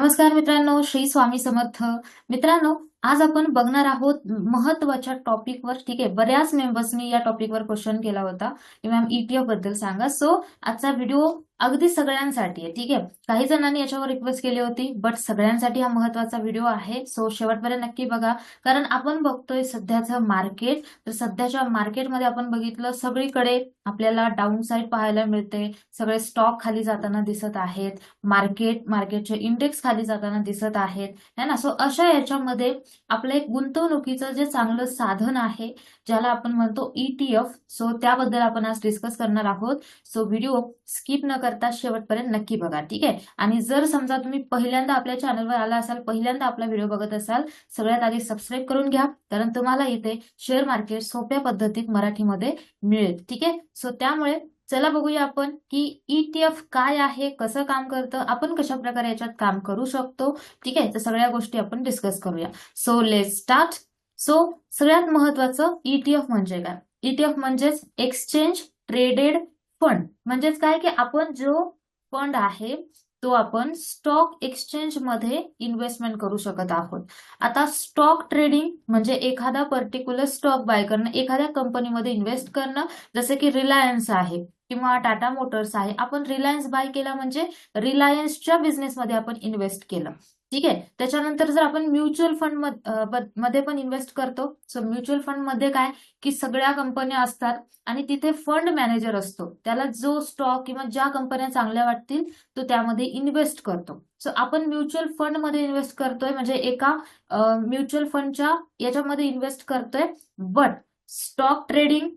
नमस्कार मित्रांनो श्री स्वामी समर्थ. मित्रांनो आज आपण बघणार आहोत महत्त्वाच्या टॉपिकवर ठीक आहे बऱ्याच मेंबर्सनी या टॉपिकवर क्वेश्चन केला होता. की मॅम ईटीएफबद्दल सांगा. सो आजचा व्हिडिओ अगदी सगळ्यांसाठी आहे ठीक आहे? काही जणांनी याच्यावर रिक्वेस्ट केली होती बट सगळ्यांसाठी हा महत्त्वाचा व्हिडिओ आहे. सो शेवटपर्यंत नक्की बघा. कारण आपण बघतोय सध्याचं मार्केट तर सध्याच्या मार्केटमध्ये आपण बघितलं सगळीकडे आपल्याला डाऊन साईड पाहायला मिळते. सगळे स्टॉक खाली जाताना दिसत आहेत. मार्केट मार्केटचे इंडेक्स खाली जाताना दिसत आहेत. है ना? सो अशा याच्यामध्ये आपलं एक गुंतवणुकीचं जे चांगलं साधन आहे ज्याला आपण म्हणतो ईटीएफ सो त्याबद्दल आपण आज डिस्कस करणार आहोत. सो व्हिडिओ स्किप न करता शेवटपर्यंत नक्की बघा ठीक आहे? आणि जर समजा तुम्ही पहिल्यांदा आपल्या चॅनलवर आला असाल पहिल्यांदा आपला व्हिडिओ बघत असाल सगळ्यात आधी सबस्क्राईब करून घ्या कारण तुम्हाला इथे शेअर मार्केट सोप्या पद्धतीत मराठीमध्ये मिळेल ठीक आहे? सो त्यामुळे चला बघूया आपण की ईटीएफ काय आहे कसं काम करतं आपण कशा प्रकारे याच्यात काम करू शकतो ठीक आहे? तर सगळ्या गोष्टी आपण डिस्कस करूया. सो लेट स्टार्ट सो सगळ्यात महत्वाचं ईटीएफ म्हणजे काय? ईटीएफ म्हणजेच एक्सचेंज ट्रेडेड फंड म्हणजेच काय की आपण जो फंड आहे तो आपण स्टॉक एक्सचेंजमध्ये इन्व्हेस्टमेंट करू शकत आहोत. आता स्टॉक ट्रेडिंग म्हणजे एखादा पर्टिक्युलर स्टॉक बाय करणं एखाद्या कंपनीमध्ये इन्व्हेस्ट करणं जसे की रिलायन्स आहे किंवा टाटा मोटर्स आहे आपण रिलायन्स बाय केला म्हणजे रिलायन्सच्या बिझनेसमध्ये आपण इन्व्हेस्ट केलं. ठीक आहे? त्याच्यानंतर जर आपण म्युच्युअल फंडमध्ये पण इन्व्हेस्ट करतो. सो म्युच्युअल फंडमध्ये काय? की सगळ्या कंपन्या असतात आणि तिथे फंड मॅनेजर असतो. त्याला जो स्टॉक किंवा ज्या कंपन्या चांगल्या वाटतील तो त्यामध्ये इन्व्हेस्ट करतो. सो आपण म्युच्युअल फंडमध्ये इन्व्हेस्ट करतोय म्हणजे एका म्युच्युअल फंडच्या याच्यामध्ये इन्व्हेस्ट करतोय. बट स्टॉक ट्रेडिंग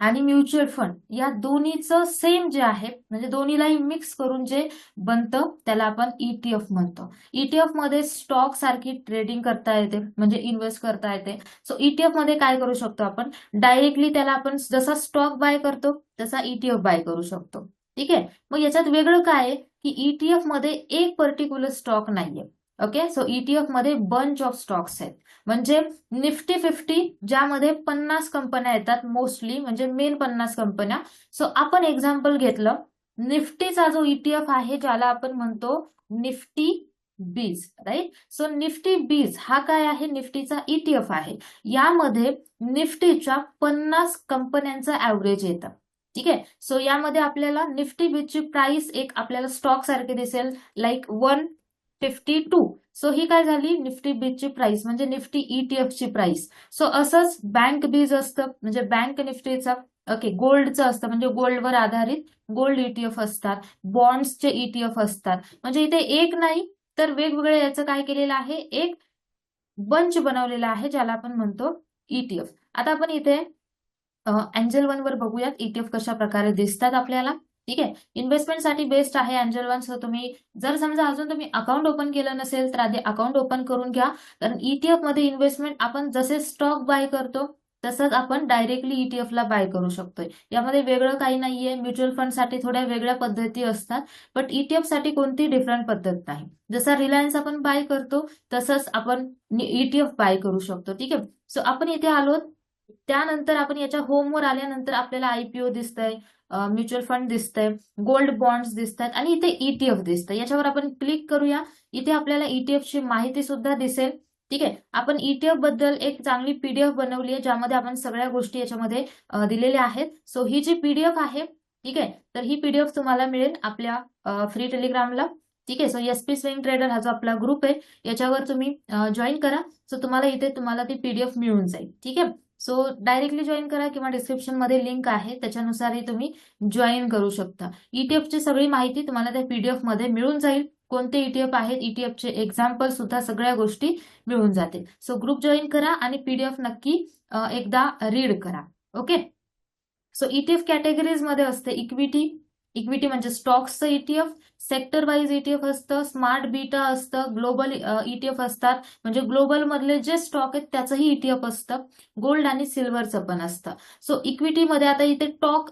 आणि म्युच्युअल फंड या दोन्हीचं सेम जे आहे म्हणजे दोन्हीलाही मिक्स करून जे बनतं त्याला आपण ईटीएफ म्हणतो. ईटीएफमध्ये स्टॉक सारखी ट्रेडिंग करता येते म्हणजे इन्व्हेस्ट करता येते. सो ईटीएफमध्ये काय करू शकतो आपण? डायरेक्टली त्याला आपण जसा स्टॉक बाय करतो तसा ईटीएफ बाय करू शकतो. ठीक आहे? मग याच्यात वेगळं काय आहे? की ईटीएफमध्ये एक पर्टिक्युलर स्टॉक नाहीये. ओके सो ईटीएफमध्ये बंच ऑफ स्टॉक्स आहेत. म्हणजे निफ्टी फिफ्टी ज्यामध्ये पन्नास कंपन्या येतात मोस्टली म्हणजे मेन पन्नास कंपन्या. सो आपण एक्झाम्पल घेतलं. निफ्टीचा जो ईटीएफ आहे ज्याला आपण म्हणतो निफ्टी बीज राईट सो निफ्टी बीज हा काय आहे? निफ्टीचा ईटीएफ आहे. यामध्ये निफ्टीच्या पन्नास कंपन्यांचं ऍव्हरेज येतं. ठीक आहे? सो यामध्ये आपल्याला निफ्टी बीजची प्राइस एक आपल्याला स्टॉक सारखे दिसेल. Like one fifty two so ही काय झाली? निफ्टी बीजची प्राइस म्हणजे निफ्टी ईटीएफची प्राइस सो असंच बँक बीज असतं. म्हणजे बँक निफ्टीचा ओके गोल्डचं असतं. म्हणजे गोल्डवर आधारित गोल्ड ईटीएफ असतात. बॉन्ड्सचे ईटीएफ असतात. म्हणजे इथे एक नाही तर वेगवेगळे याचं काय केलेलं आहे? एक बंच बनवलेला आहे ज्याला आपण म्हणतो ईटीएफ आता आपण इथे अँजल वन वर बघूयात ईटीएफ कशा प्रकारे दिसतात आपल्याला. ठीक आहे? इन्व्हेस्टमेंटसाठी बेस्ट आहे अँजल वन सो तुम्ही जर समजा अजून तुम्ही अकाउंट ओपन केलं नसेल तर आधी अकाउंट ओपन करून घ्या. कारण ईटीएफमध्ये इन्व्हेस्टमेंट आपण जसे स्टॉक बाय करतो तसंच आपण डायरेक्टली ईटीएफला बाय करू शकतोय. यामध्ये वेगळं काही नाहीये. म्युच्युअल फंडसाठी थोड्या वेगळ्या पद्धती असतात. बट ईटीएफसाठी कोणती डिफरंट पद्धत नाही. जसा रिलायन्स आपण बाय करतो तसंच आपण ईटीएफ बाय करू शकतो. ठीक आहे? सो आपण इथे आलो त्यानंतर आपण याच्या होमवर आल्यानंतर आपल्याला आयपीओ दिसतंय म्युच्युअल फंड दिसतंय गोल्ड बॉन्ड्स दिसतात आणि इथे ईटीएफ दिसतं याच्यावर आपण क्लिक करूया. इथे आपल्याला ईटीएफची माहिती सुद्धा दिसेल. ठीक आहे? आपण ईटीएफबद्दल एक चांगली पीडीएफ बनवली आहे ज्यामध्ये आपण सगळ्या गोष्टी याच्यामध्ये दिलेल्या आहेत. सो ही जी पीडीएफ आहे ठीक आहे? तर ही पीडीएफ तुम्हाला मिळेल आपल्या फ्री टेलिग्रामला ठीक आहे? So S P swing trader हा जो आपला ग्रुप आहे याच्यावर तुम्ही जॉईन करा. सो तुम्हाला इथे तुम्हाला ती पीडीएफ मिळून जाईल. ठीक आहे? सो डायरेक्टली जॉईन करा किंवा डिस्क्रिप्शनमध्ये लिंक आहे. त्याच्यानुसारही तुम्ही जॉईन करू शकता. ईटीएफची सगळी माहिती तुम्हाला त्या पीडीएफमध्ये मिळून जाईल. कोणते ईटीएफ आहेत? ईटीएफचे एक्झाम्पल सुद्धा सगळ्या गोष्टी मिळून जातील. सो ग्रुप जॉईन करा आणि पीडीएफ नक्की एकदा रीड करा. ओके सो ईटीएफ कॅटेगरीजमध्ये असते इक्विटी इक्विटी म्हणजे स्टॉक्सचं ईटीएफ सेक्टर वाईज ईटीएफ असतं स्मार्ट बीटा असतं ग्लोबल ईटीएफ असतात. म्हणजे ग्लोबल मधले जे स्टॉक आहेत त्याचंही ईटीएफ असतं. गोल्ड आणि सिल्वरचं पण असतं. सो इक्विटीमध्ये आता इथे टॉक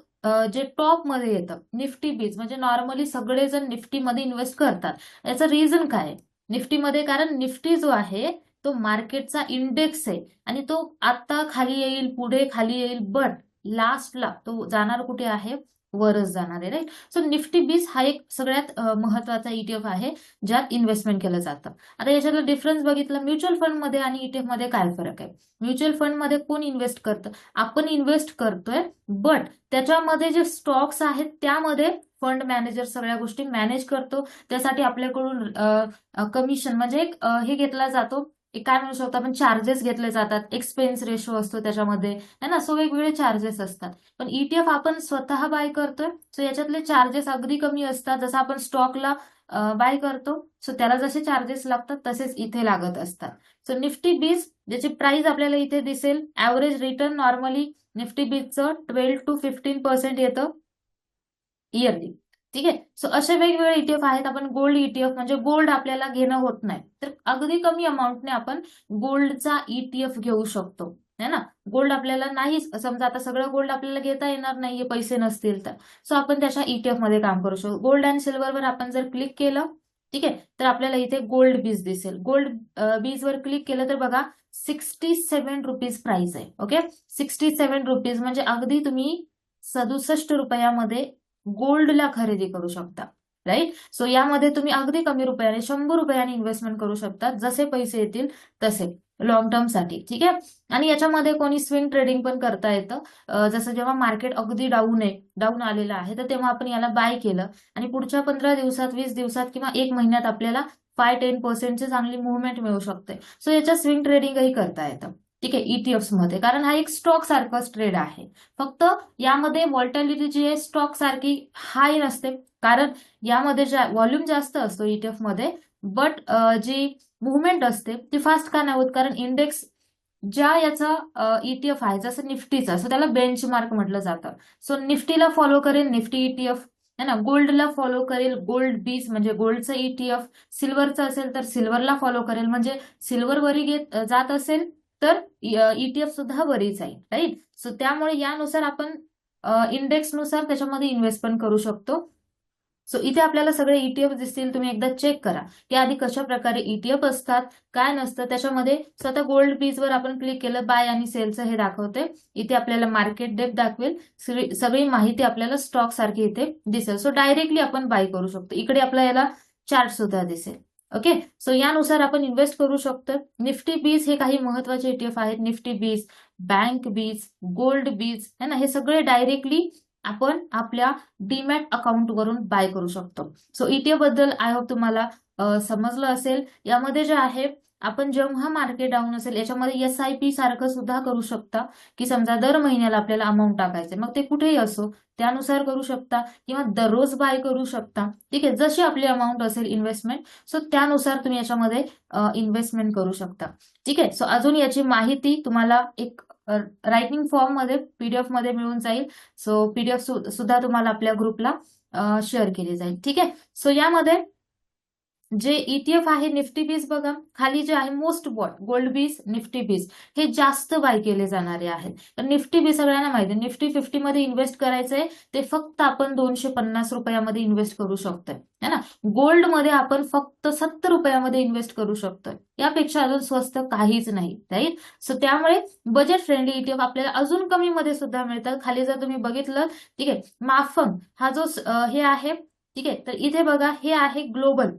जे टॉपमध्ये येतं निफ्टी बीज म्हणजे नॉर्मली सगळेजण निफ्टीमध्ये इन्व्हेस्ट करतात. याचं रिझन काय? निफ्टीमध्ये कारण निफ्टी जो आहे तो मार्केटचा इंडेक्स आहे. आणि तो आता खाली येईल पुढे खाली येईल बट लास्टला तो जाणार कुठे आहे? वरच जाणार आहे राईट सो निफ्टी बीस हा एक सगळ्यात महत्त्वाचा ईटीएफ आहे ज्यात इन्व्हेस्टमेंट केलं जातं. आता याच्यातला डिफरन्स बघितलं म्युच्युअल फंडमध्ये आणि ईटीएफमध्ये काय फरक आहे? म्युच्युअल फंडमध्ये कोण इन्व्हेस्ट करतं? आपण इन्व्हेस्ट करतोय बट त्याच्यामध्ये जे स्टॉक्स आहेत त्यामध्ये फंड मॅनेजर सगळ्या गोष्टी मॅनेज करतो. त्यासाठी आपल्याकडून कमिशन म्हणजे एक हे घेतला जातो काय म्हणू शकतो आपण चार्जेस घेतले जातात. एक्सपेन्स रेशो असतो त्याच्यामध्ये. है ना? सो वेगवेगळे चार्जेस असतात. पण ईटीएफ आपण स्वतः बाय करतोय. सो याच्यातले चार्जेस अगदी कमी असतात. जसं आपण स्टॉकला बाय करतो. सो त्याला जसे चार्जेस लागतात तसेच इथे लागत असतात. सो निफ्टी बीज ज्याची प्राइस आपल्याला इथे दिसेल ऍव्हरेज रिटर्न नॉर्मली निफ्टी बीजचं ट्वेल्व टू फिफ्टीन पर्सेंट येतं इयरली ठीक आहे? सो असे वेगवेगळे ईटीएफ आहेत. आपण गोल्ड ईटीएफ म्हणजे गोल्ड आपल्याला घेणं होत नाही. तर अगदी कमी अमाऊंटने आपण गोल्डचा ईटीएफ घेऊ शकतो. है ना? गोल्ड आपल्याला नाही समजा आता सगळं गोल्ड आपल्याला घेता येणार नाहीये पैसे नसतील तर. सो आपण त्याच्या ईटीएफमध्ये काम करू शकतो. गोल्ड अँड सिल्वरवर आपण जर क्लिक केलं ठीक आहे? तर आपल्याला इथे गोल्ड बीज दिसेल. गोल्ड बीजवर क्लिक केलं तर बघा सिक्स्टी सेव्हन रुपीज प्राइस आहे. ओके सिक्स्टी सेव्हन रुपीज म्हणजे अगदी तुम्ही सदुसष्ट रुपयामध्ये गोल्डला खरेदी करू शकता राईट सो यामध्ये तुम्ही अगदी कमी रुपयाने शंभर रुपयाने इन्व्हेस्टमेंट करू शकता जसे पैसे येतील तसे लॉंग टर्मसाठी ठीक आहे? आणि याच्यामध्ये कोणी स्विंग ट्रेडिंग पण करता येतं. जसं जेव्हा मार्केट अगदी डाऊन आहे डाऊन आलेलं आहे तर तेव्हा आपण याला बाय केलं. आणि पुढच्या पंधरा दिवसात वीस दिवसात किंवा एक महिन्यात आपल्याला फाय टेन पर्सेंटची चांगली मुवमेंट मिळू शकते. सो याच्या स्विंग ट्रेडिंगही करता येतं. ठीक आहे ईटीएफमध्ये. कारण हा एक स्टॉक सारखाच ट्रेड आहे. फक्त यामध्ये वॉल्टॅलिटी जी आहे स्टॉक सारखी हाय नसते. कारण यामध्ये व्हॉल्यूम जास्त असतो ईटीएफमध्ये बट जी मुवमेंट असते ती फास्ट का नाही होत? कारण इंडेक्स ज्या याचा ईटीएफ आहे जसं निफ्टीचा सो त्याला बेंचमार्क म्हटलं जातं. सो निफ्टीला फॉलो करेल निफ्टी ईटीएफ है ना? गोल्डला फॉलो करेल गोल्ड बीज म्हणजे गोल्डचं ईटीएफ सिल्वरचं असेल तर सिल्वरला फॉलो करेल. म्हणजे सिल्वर वरी घेत जात असेल तर ईटीएफ सुद्धा बरी जाईल राईट? सो त्यामुळे यानुसार आपण इंडेक्सनुसार त्याच्यामध्ये इन्व्हेस्ट पण करू शकतो. सो इथे आपल्याला सगळे ईटीएफ दिसतील तुम्ही एकदा चेक करा. की आधी कशा प्रकारे ईटीएफ असतात काय नसतं त्याच्यामध्ये स्वतः गोल्ड बीजवर आपण क्लिक केलं बाय आणि सेलचं हे दाखवते. इथे आपल्याला मार्केट डेप दाखवेल. सगळी माहिती आपल्याला स्टॉक सारखी इथे दिसेल. सो डायरेक्टली आपण बाय करू शकतो. इकडे आपल्याला याला चार्ट सुद्धा दिसेल. ओके सो यानुसार आपण इन्व्हेस्ट करू शकतो. निफ्टी बीज हे काही महत्त्वाचे ईटीएफ आहेत. निफ्टी बीज बँक बीज गोल्ड बीज है ना? हे सगळे डायरेक्टली आपण आपल्या डीमॅट अकाउंट वरून बाय करू शकतो. सो ईटीएफबद्दल आय होप तुम्हाला समजलं असेल. यामध्ये जे आहे आपण जेव्हा मार्केट डाऊन असेल याच्यामध्ये एस आय पी सारखं सुद्धा करू शकता की समजा दर महिन्याला आपल्याला अमाऊंट टाकायचे मग ते कुठेही असो त्यानुसार करू शकता किंवा दररोज बाय करू शकता. ठीक आहे जशी आपली अमाऊंट असेल इन्व्हेस्टमेंट सो त्यानुसार तुम्ही याच्यामध्ये इन्व्हेस्टमेंट करू शकता. ठीक आहे सो अजून याची माहिती तुम्हाला एक रायटिंग फॉर्ममध्ये पीडीएफमध्ये मिळून जाईल. सो पीडीएफ सुद्धा तुम्हाला आपल्या ग्रुपला शेअर केली जाईल. ठीक आहे सो यामध्ये जे ईटीएफ आहे निफ्टी बीज बघा खाली जे आहे most bought gold BeES Nifty BeES हे जास्त बाय केले जाणारे आहेत. तर निफ्टी बीज सगळ्यांना माहिती निफ्टी फिफ्टी मध्ये इन्व्हेस्ट करायचंय ते फक्त आपण दोनशे पन्नास रुपयामध्ये इन्व्हेस्ट करू शकतोय है ना? गोल्डमध्ये आपण फक्त सत्तर रुपयामध्ये इन्व्हेस्ट करू शकतोय. यापेक्षा अजून स्वस्त काहीच नाही राईट सो त्यामुळे बजेट फ्रेंडली ईटीएफ आपल्याला अजून कमी मध्ये सुद्धा मिळतात. खाली जर तुम्ही बघितलं ठीक आहे माफंग हा जो हे आहे ठीक आहे तर इथे बघा हे आहे ग्लोबल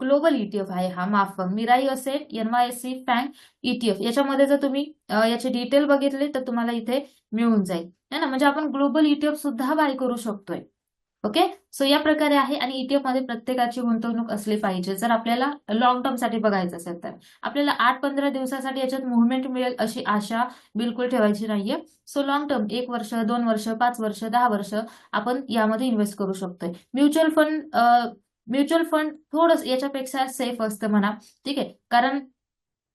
ग्लोबल ईटीएफ आहे हा माफ मिराई असेट एनवायएससी फँग ईटीएफ याच्यामध्ये जर तुम्ही याचे डिटेल बघितले तर तुम्हाला इथे मिळून जाईल. है ना? म्हणजे आपण ग्लोबल ईटीएफ सुद्धा बाय करू शकतोय. ओके? सो या प्रकारे आहे आणि ईटीएफमध्ये प्रत्येकाची गुंतवणूक असली पाहिजे. जर आपल्याला लॉंग टर्मसाठी बघायचं असेल तर. आपल्याला आठ पंधरा दिवसासाठी याच्यात मुवमेंट मिळेल अशी आशा बिलकुल ठेवायची नाहीये. सो लॉंग टर्म एक वर्ष दोन वर्ष पाच वर्ष दहा वर्ष आपण यामध्ये इन्व्हेस्ट करू शकतोय. म्युच्युअल फंड म्युच्युअल फंड थोडं याच्यापेक्षा सेफ असतं म्हणा. ठीक आहे? कारण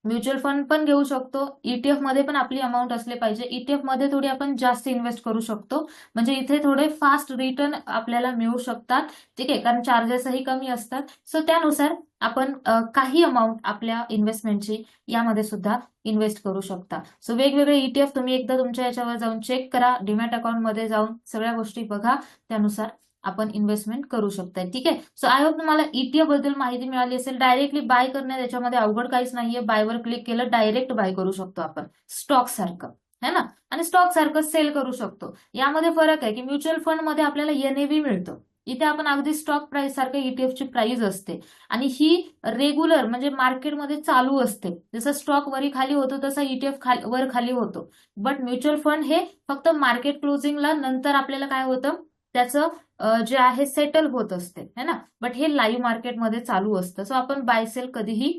म्युच्युअल फंड पण घेऊ शकतो. ईटीएफमध्ये पण आपली अमाऊंट असले पाहिजे. ईटीएफमध्ये थोडी आपण जास्त इन्व्हेस्ट करू शकतो. म्हणजे इथे थोडे फास्ट रिटर्न आपल्याला मिळू शकतात. ठीक आहे? कारण चार्जेसही कमी असतात. सो त्यानुसार आपण काही अमाऊंट आपल्या इन्व्हेस्टमेंटची यामध्ये सुद्धा इन्व्हेस्ट करू शकता. सो वेगवेगळे ईटीएफ तुम्ही एकदा तुमच्या याच्यावर जाऊन चेक करा. डिमॅट अकाउंटमध्ये जाऊन सगळ्या गोष्टी बघा. त्यानुसार आपण इन्व्हेस्टमेंट करू शकताय. ठीक आहे? सो आय होप तुम्हाला ईटीएफबद्दल माहिती मिळाली असेल. डायरेक्टली बाय करणे याच्यामध्ये अवघड काहीच नाहीये. बायवर क्लिक केलं डायरेक्ट बाय करू शकतो आपण. स्टॉक सारखं. है ना? आणि स्टॉक सारखं सेल करू शकतो. यामध्ये फरक आहे की म्युच्युअल फंडमध्ये आपल्याला एनएव्ही मिळतं. इथे आपण अगदी स्टॉक प्राइस सारखं ईटीएफची ची प्राइस असते. आणि ही रेग्युलर म्हणजे मार्केटमध्ये चालू असते. जसं स्टॉक वरी खाली होतो तसा ईटीएफ खाली वर खाली होतो. बट म्युच्युअल फंड हे फक्त मार्केट क्लोजिंगला नंतर आपल्याला काय होतं? त्याचं जे आहे सेटल होत असते है ना? बट हे लाईव्ह मार्केटमध्ये चालू असतं. सो आपण बाय सेल कधीही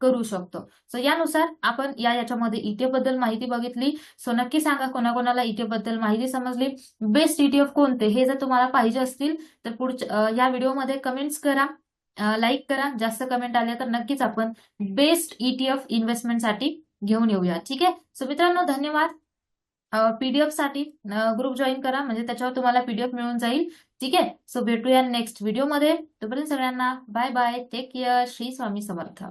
करू शकतो. सो यानुसार आपण या याच्यामध्ये ETF बद्दल माहिती बघितली. सो नक्की सांगा कोणाकोणाला ETF बद्दल माहिती समजली. बेस्ट ईटीएफ कोणते? हे जर तुम्हाला पाहिजे असतील तर पुढच्या या व्हिडिओमध्ये कमेंट्स करा. लाईक करा. जास्त कमेंट आले तर नक्कीच आपण बेस्ट ईटीएफ इन्व्हेस्टमेंटसाठी घेऊन येऊया. ठीक आहे? सो मित्रांनो धन्यवाद. पीडीएफसाठी ग्रुप जॉईन करा. म्हणजे त्याच्यावर तुम्हाला पीडीएफ मिळून जाईल. ठीक आहे? सो भेटूया नेक्स्ट व्हिडिओमध्ये तोपर्यंत सगळ्यांना bye bye take care Shri Swami Samarth.